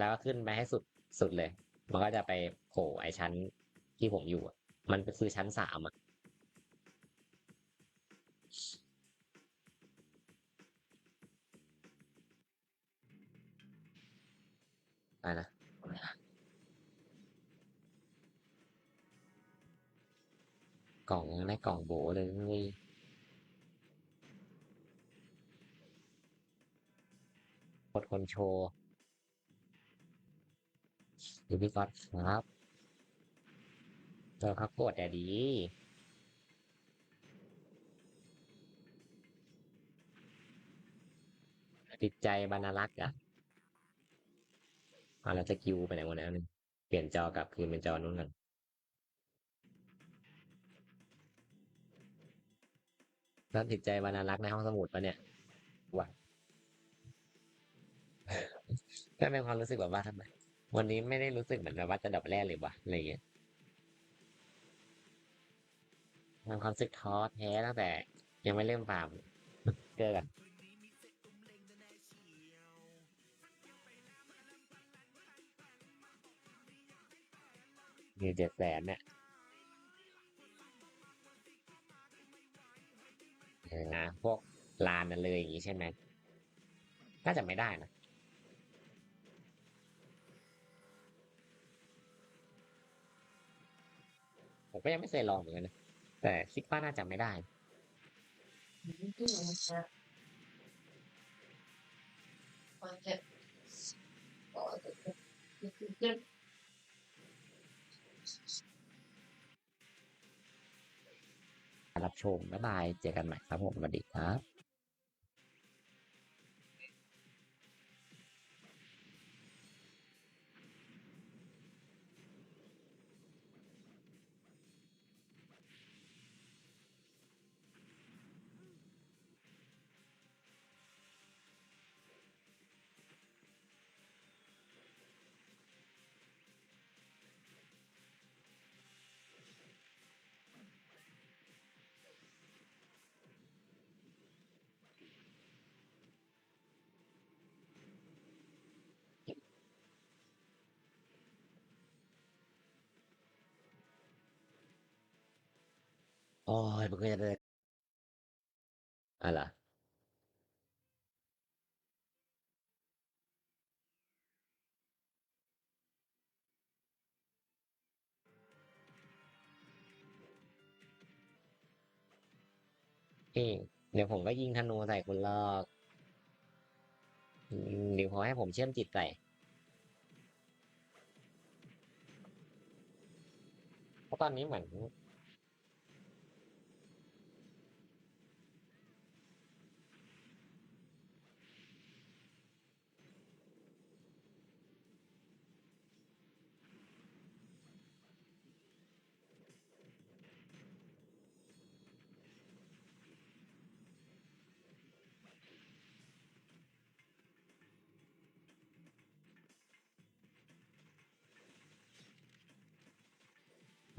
แล้วก็ขึ้นไปให้สุดสุดเลย มันก็จะไปโผล่ไอชั้นที่ผมอยู่อะมันคือชั้นสามอะไปนะกล่องยังได้กล่องโบเลยนี่กดคนโชว์ ดูพี่ก๊อตครับเจอเขากดแต่ดีติดใจบรรลักษ์อะเอาแล้วจะคิวไปไหนหมดแล้วนึงเปลี่ยนจอกลับคืนเป็นจอนู้นกันแล้วติดใจบรรลักษ์ในห้องสมุดปะเนี่ยวะก็เป็นความรู้สึกแบบว่าทำไม วันนี้ไม่ได้รู้สึกเหมือนแบบว่าจะดับแรกเลยวะอะไรเงี้ยมันความรู้สึกท้อแท้ตั้งแต่ ยังไม่เริ่มฟาร์มเจอกันมีเจ็ดแสนเนี่ยเออนะพวกลานนั่นเลยอย่างงี้ใช่ไหมน่าจะไม่ได้นะ ผมก็ยังไม่เคยลองเหมือนกันนะแต่คิดว่าน่าจะไม่ได้รับชมบ๊ายบาย เจอกันใหม่ครับผมสวัสดีครับ อ้ยมันก็จะได้อะไรล่ะเอ้ยเดี๋ยวผมก็ยิงธนูใส่คุณลอกอืมเดี๋ยวพอให้ผมเชื่อมจิตใส่เพราะตอนนี้เหมือน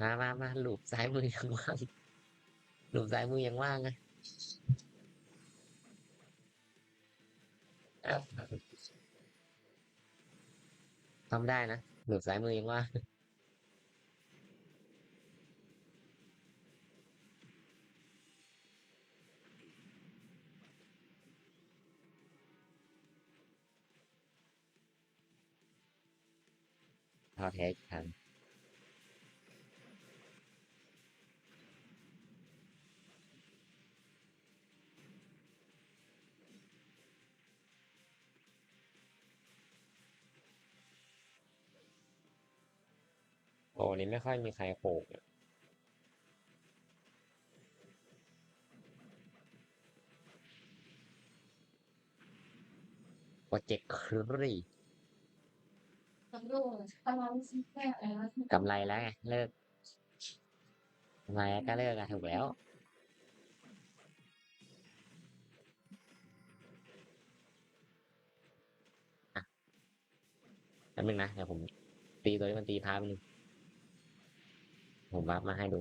มามามาหลูบซ้ายมือยังว่างหลูบซ้ายมือยังว่างไงทำได้นะหลูบซ้ายมือยังว่างท้อแท้อีกครั้ง โอ้นี่ไม่ค่อยมีใครโขกอะโปรเจกต์ครีกำไรแล้วไงเลิกกำไรก็เลิกอะถูกแล้วอะแป๊บนึงนะเดี๋ยวผมตีตัวนี้มันตีพาไปหนึ่ง ผมวับมาให้ดู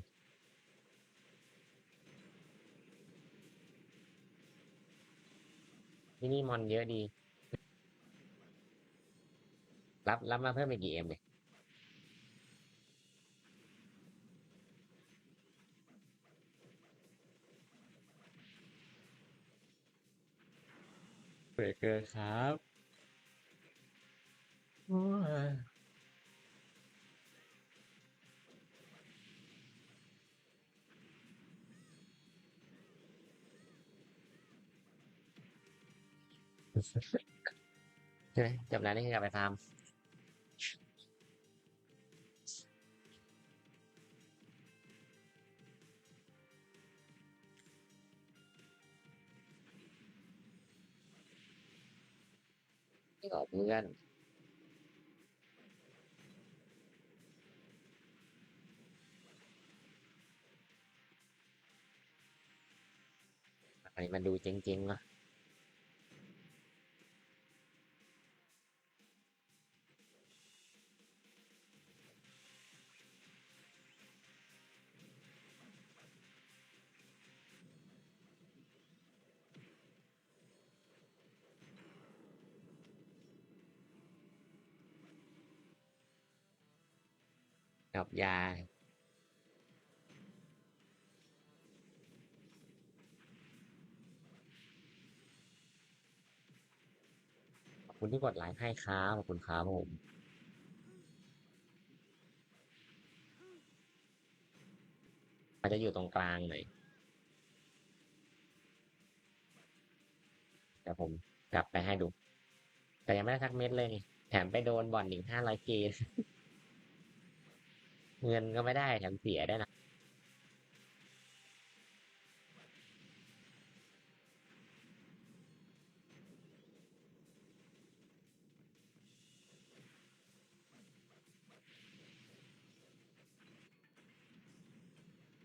ที่นี่มอนเยอะดี รับรับมาเพิ่มอีกกี่เอ็มเนี่ยเบรกเกอร์ครับ ใช่ไหมจบแล้วนี่คือกลับไปฟาร์มนี่ก็เพื่อนอันนี้มันดูจริงๆเนาะกับยาขอบคุณที่กดไลค์ให้ครับขอบคุณครับผมอาจจะอยู่ตรงกลางหน่อยเดี๋ยวผมกลับไปให้ดู แต่ยังไม่ได้ทักเม็ดเลย แถมไปโดนบ่อนอีกห้าร้อยเก เงินก็ไม่ได้แถมเสียได้นะ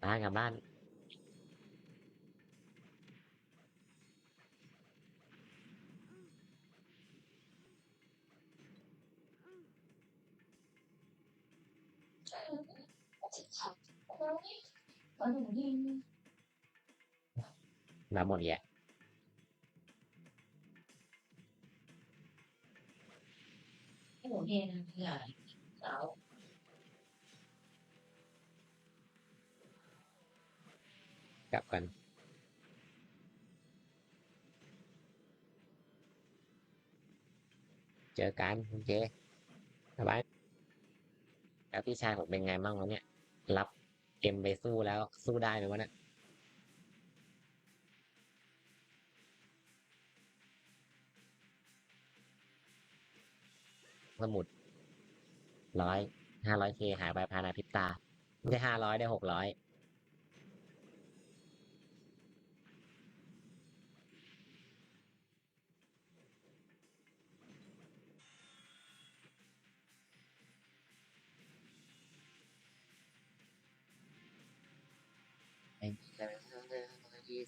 บ้านกลับบ้าน มาหมดแยะหมูเย็นใหญ่แล้วก ลับกันเจอกันโอเคสบายแล้วพี่ชายผมเป็นไงบ้างวะเนี่ยรับเอ็มไปสู้แล้วสู้ได้ไหมวะเนี่ยสมุดร้อยห้าร้อยเคหายไปภายในพริบตา ไม่ใช่ห้าร้อยได้หกร้อย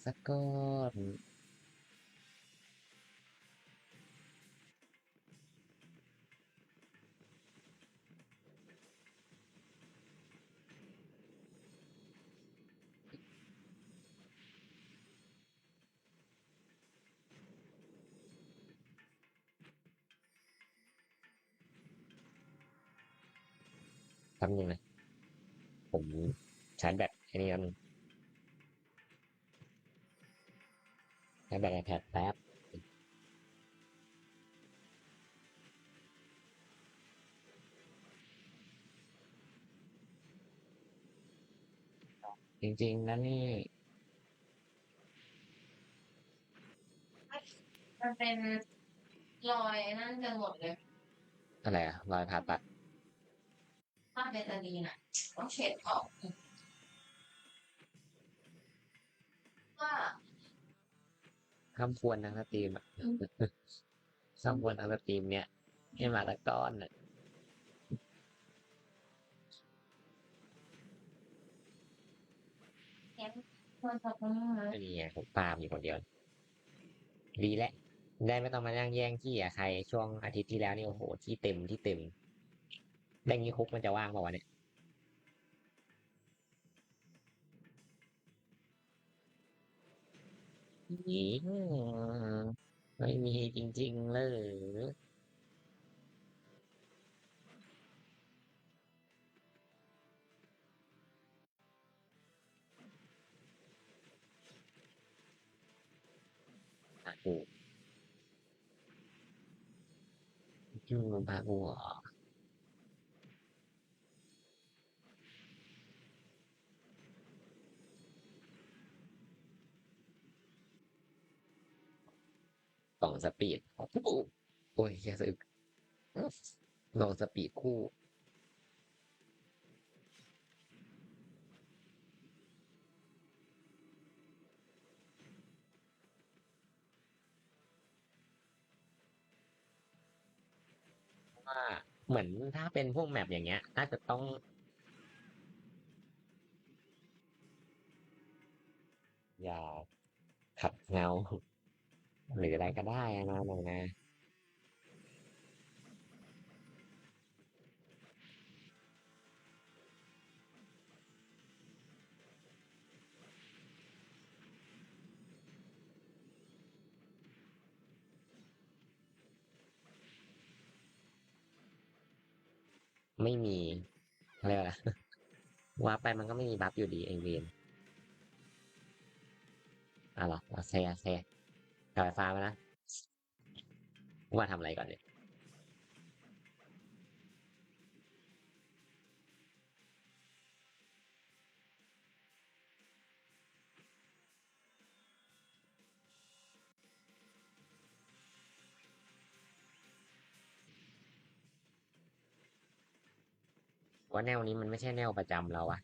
สักก้อนทำยังไงผมชาร์จแบตไอ้นี่กันง ชาร์จแบตไอแพดแป๊บจริงๆนะนี่ มันเป็นรอยนั่นกันหมดเลยอะไรอะรอยผ่าตัดถ้าเบตาดีนอะต้องเช็ดออกว่า ข้ามควรทางสตรีมอะข้ามควรทางสตรีมเนี่ย ให้มาตะก้อนอะควรจะต้องมาไม่มีไงผมฟาร์มอยู่คนเดียวดีแล้วได้ไม่ต้องมานั่งแย่งที่อะใคร ช่วงอาทิตย์ที่แล้วนี่โอ้โหที่เต็มที่เต็มได้งี้คุกมันจะว่างป่าวะเนี่ย ไม่มีจริง ๆ เลยพากูยุ่งมัากูเหร สองสปีดโอ้ยแค่สึกลองสปีดคู่ ว่าเหมือนถ้าเป็นพวกแมปอย่างเงี้ย น่าจะต้องอย่าขัดเงา หรืออะไรก็ได้อะนะน้องนะไม่มีอะไรยกว่าว่าไปมันก็ไม่มีบัฟอยู่ดีไอเวนอะหรอเอาเซเซกลับไปฟ้ามานะว่าทำอะไรก่อนเนี่ยว่าแนวนี้มันไม่ใช่แนวประจำเราอะ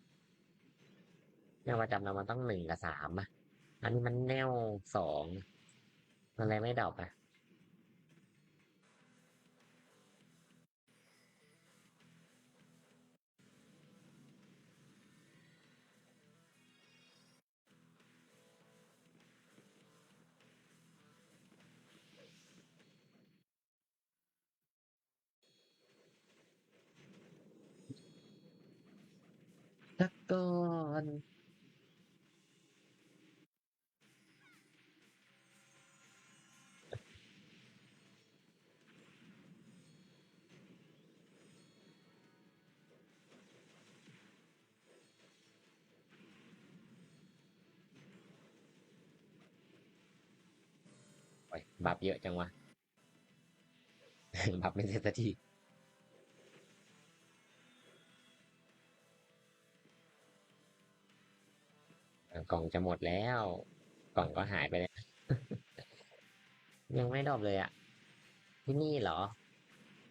แนวประจำเรามันต้องหนึ่งกับสามอะอันนี้มันแนวสอง มันอะไรไม่ดอกอะ อ้ยบัฟเยอะจังวะ บัฟไม่เสร็จสักทีกล่องจะหมดแล้ว กล่องก็หายไปแล้ว ยังไม่ดอปเลยอะที่นี่เหรอ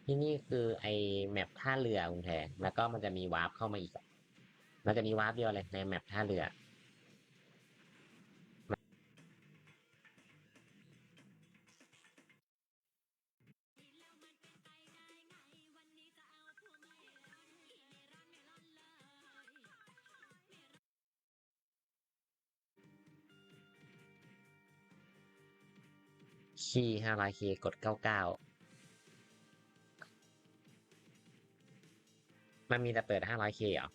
ที่นี่คือไอแมปท่าเรือคุณแทนแล้วก็มันจะมีวาร์ปเข้ามาอีกมันจะมีวาร์ปเดียวเลยในแมปท่าเรือ คีห้าร้อยเคกดเก้าเก้ามันมีแต่เปิดห้าร้อยเคเหรอ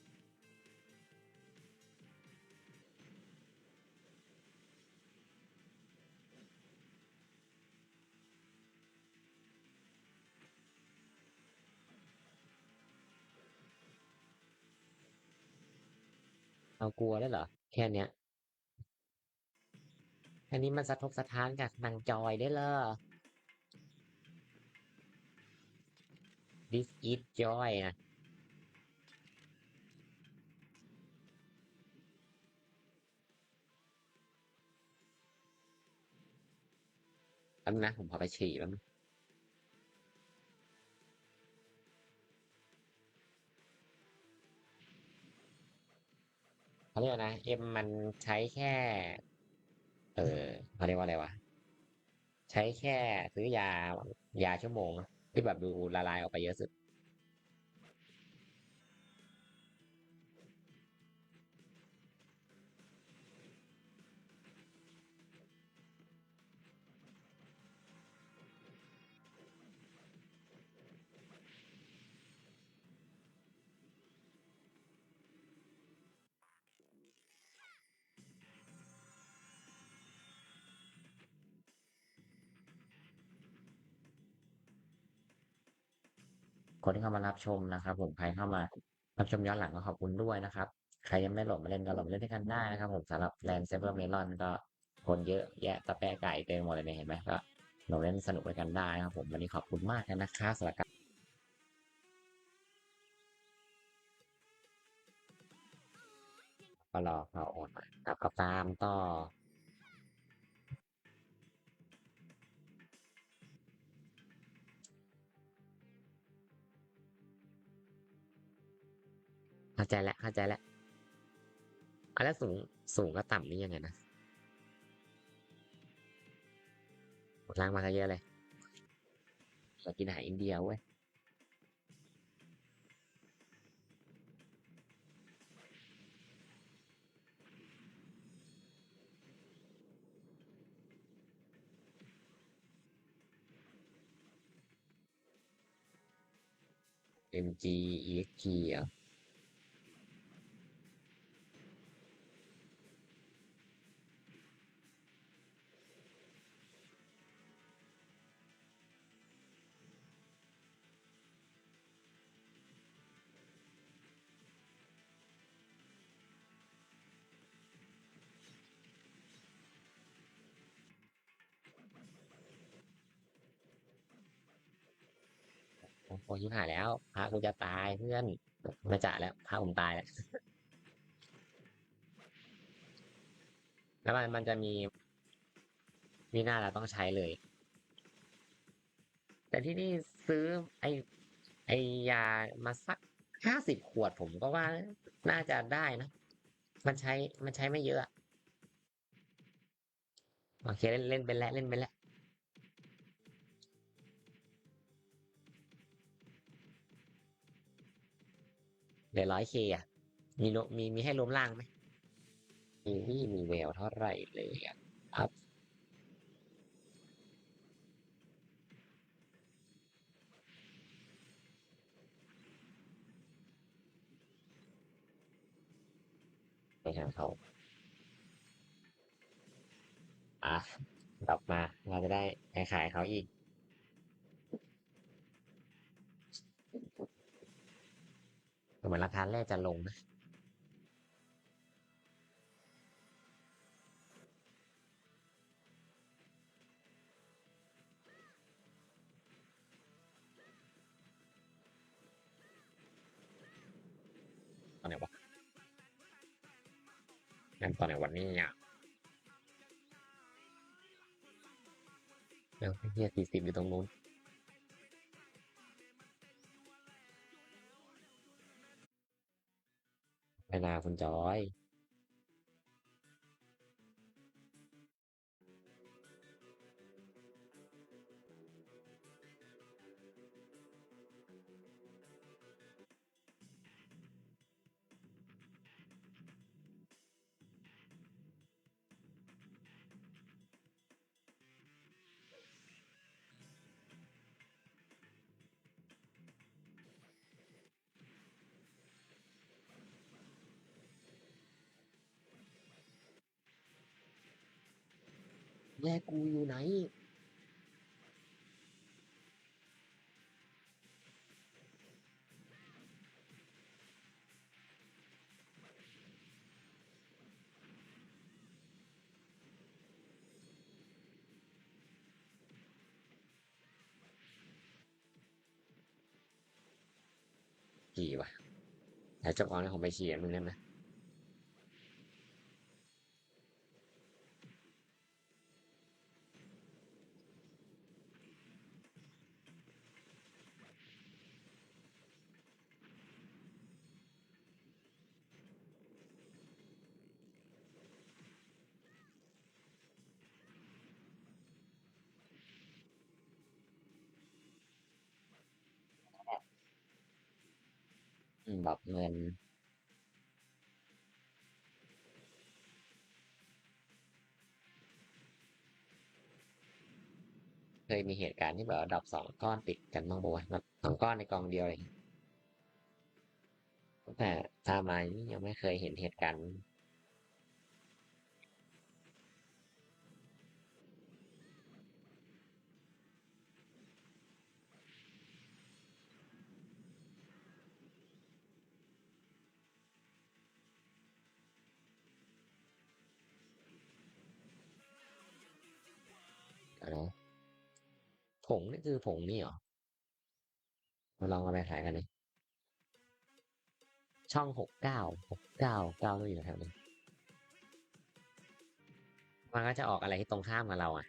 เอากลัวได้เหรอ แค่เนี้ย อันนี้มันสะทกสะท้านกับนางจอยได้เหรอ This is joy นะแป๊บนึงนะผมขอไปฉี่แป๊บนึงเขาเรียกว่านะ เอ็มมันใช้แค่ เออเขาเรียกว่าอะไรวะ ใช้แค่ซื้อยายาชั่วโมงที่แบบดูละลายออกไปเยอะสุด คนที่เข้ามารับชมนะครับ ผมใครเข้ามารับชมย้อนหลังก็ขอบคุณด้วยนะครับ ใครยังไม่โหลดมาเล่นก็โหลดมาเล่นด้วยกันได้นะครับ ผมสำหรับแลนเซเบอร์เมลอนก็คนเยอะแยะตะแปะไก่เต็มหมดเลยเนี่ยเห็นไหมก็เราเล่นสนุกด้วยกันได้นะครับ ผมวันนี้ขอบคุณมากนะครับสำหรับก็รอเขาออนมาครับก็ตามต่อ เข้าใจแล้วเข้าใจแล้วอะแล้วสูงสูงกับต่ำนี่ยังไงนะล่างมากันเยอะเลยเรากินอาหารอินเดียเว้ยเอ็มจีเอ็กจีอะ โอ้โหชิบหายแล้วพระกูจะตายเพื่อนไม่จ่าแล้วพระผมตายแล้วแล้วมันมันจะมีมีหน้าเราต้องใช้เลย แต่ที่นี่ซื้อไอไอยามาสักห้าสิบขวดผมก็ว่าน่าจะได้นะ มันใช้มันใช้ไม่เยอะโอเคเล่นเล่นไปแล้วเล่นไปแล้ว ลือร้อยเคอะ มีมีมีให้รวมล่างไหมมีนี่มีแววเท่าไหร่เลยอะครับไปหาเขาอะกลับมาเราจะได้ขายเขาอีก เหมือนราคาแรกจะลงนะตอนไหนวะนั่นตอนไหนวันนี้อะแล้วเฮียสี่สิบอยู่ตรงนู้น ไปนาคุ แม่กูอยู่ไหน ขี่วะแต่เจ้าของนี่ผมไปขี่มึงได้ไหม แบบเงิน เคยมีเหตุการณ์ที่แบบดับสองก้อนติดกันบ้างปะวะแบบสองก้อนในกองเดียวเลยแต่ตามานี่ยังไม่เคยเห็นเหตุการณ์ ผงนี่คือผงนี่เหรอ มาลองเอาไปขายกันเลยช่องหกเก้าหกเก้าเก้าต้องอยู่แถวนี้มันก็จะออกอะไรที่ตรงข้ามกับเราอะ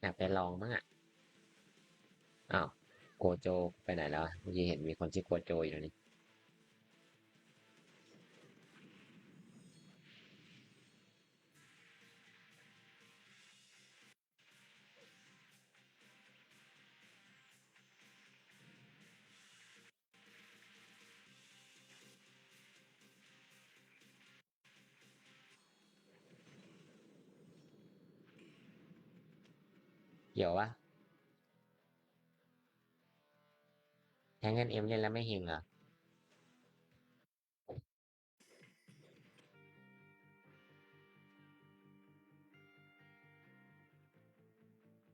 อยากไปลองมั้งอะ อ้าว กโจไปไหนแล้วเมื่อกี้เห็นมีคนชื่อโกโจอยู่นี้เกี่ยววะ งเงินเอ็มเล่นแล้วไม่เฮงเหรอ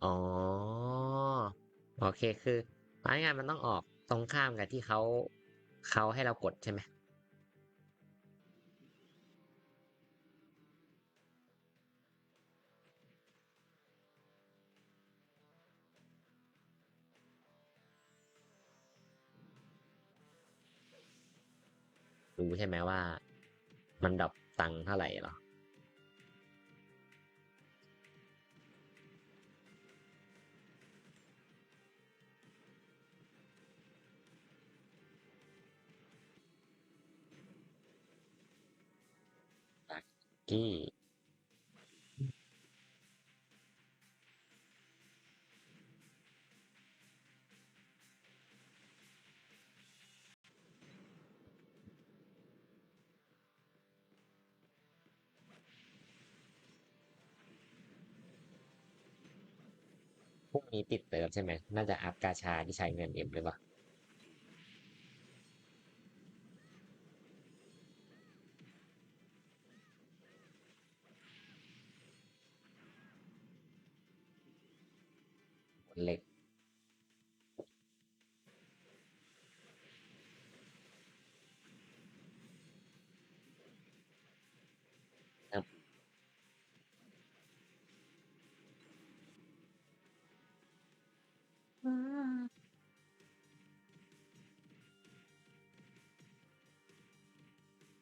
อ๋อ โอเคคือรายงานมันต้องออกตรงข้ามกับที่เขาเขาให้เรากดใช่ไหม ใช่ไหมว่า มันดับตังเท่าไหร่หรอ กี้ มีติดเติมใช่ไหม น่าจะอัพกาชาที่ใช้เงินเอ็มหรือเปล่า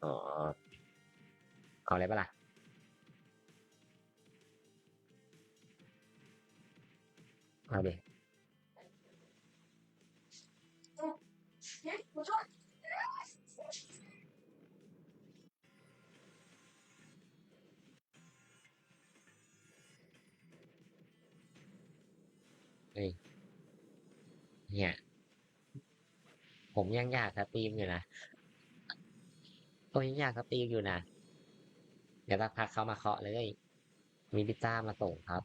อ๋อเอาอะไรปะล่ะเอาดิเนี่ยขอโทษเฮ้ยเนี่ย ผมยังอยากสตรีมอยู่นะ โอ้ยังอยากสตรีมอยู่นะ เดี๋ยวสักพักเขามาเคาะเลย มีพิซซ่ามาส่งครับ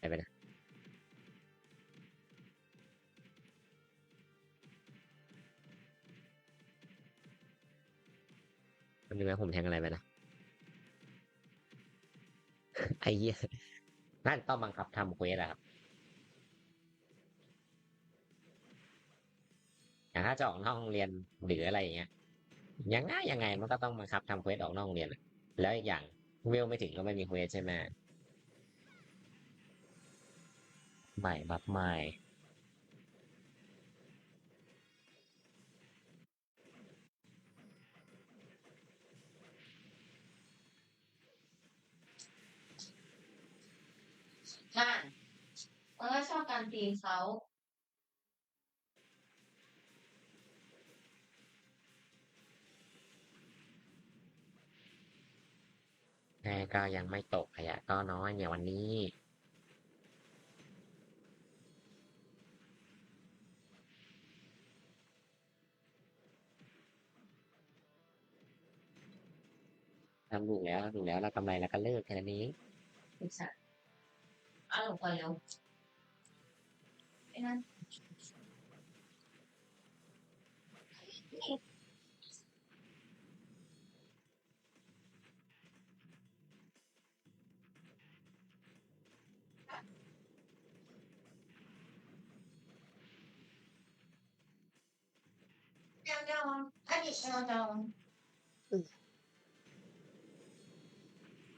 ไปไปนะมันนึกว่าผมแทงอะไรไปนะ ไอ้เหี้ยนั่นต้องบังคับทำเควสอะครับอย่างถ้าจะออกนอกโรงเรียนหรืออะไรอย่างเงี้ยยังไงยังไงมันก็ต้องบังคับทำเควสออกนอกโรงเรียน แล้วอีกอย่างเวลไม่ถึงก็ไม่มีเควสใช่ไหม ใหม่บัฟใหม่อ่ามันก็ชอบการตีเขาแม่ก็ยังไม่ตกขยะก็น้อยเนี่ยวันนี้ ทำถูกแล้วทำถูกแล้วเรากำไรแล้วก็เลิกแค่นั้นเองศึกษาเอาลงไปแล้วไอ้นั่นยองยองอันนี้ยองยอ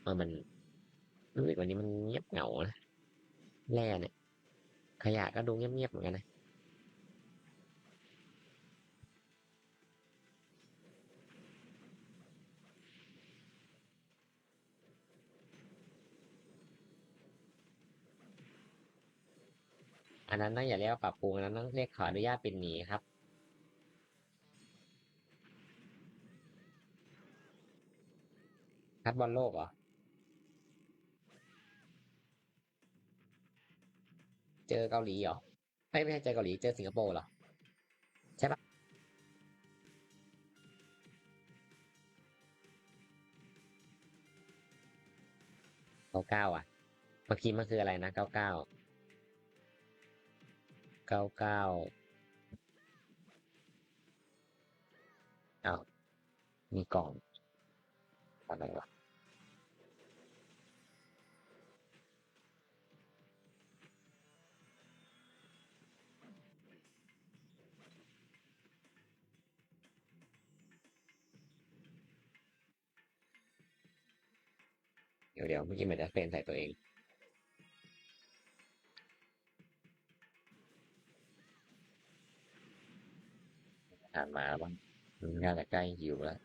งเออมันรู้สึกวันนี้มันเงียบเหงานะแร่เนี่ย ขยะก็ดูเงียบๆเหมือนกันนะอันนั้นต้องอย่าเรียกว่าปรับปรุงอันนั้นต้องเรียกขออนุญาตเป็นหนีครับ คัดบอลโลกเหรอ เจอเกาหลีเหรอไม่ไม่ใช่เจอเกาหลีเจอสิงคโปร์เหรอใช่ปะเก้าเก้าอะเมื่อกี้มันคืออะไรนะเก้าเก้าเก้าเก้าอ้าวมีกล่องอะไรวะ เดี๋ยวเมื่อกี้มือนจะเฟนใส่ตัวเอง อ่านมาบ้างมันน่าจะใกล้หิวแล้ว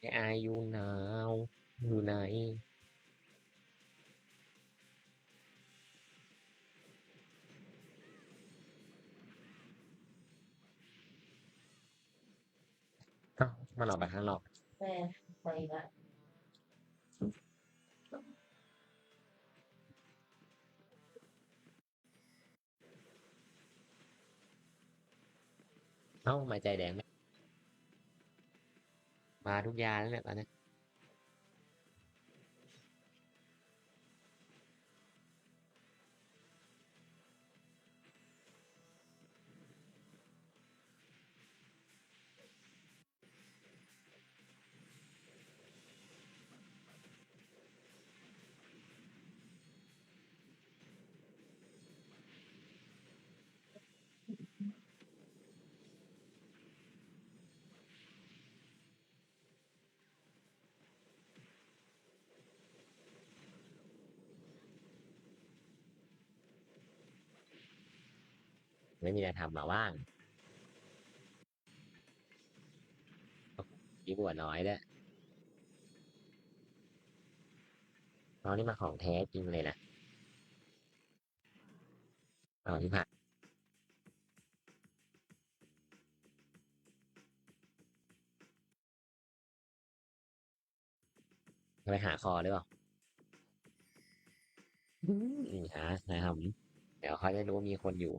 ไออายุหนาวอยู่ไหน มันออกไปข้างนอกแฟนไปละเอ้ามาใจแดงไหมมาทุกยาแล้วเนี่ยตอนนี้ ไม่มีอะไรทำหรอว่างยี่บัวน้อยด้วยเรานี่มาของแท้จริงเลยนะเอาที่ผ่านไปหาคอหรือเปล่าอืมหานะครับเดี๋ยวเขาจะรู้ว่ามีคนอยู่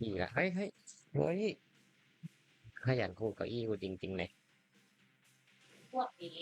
อีกอะเฮ้ยเฮ้ยเฮ้ยขยันคู่เก้าอี้กูจริงๆเลยพวกนี้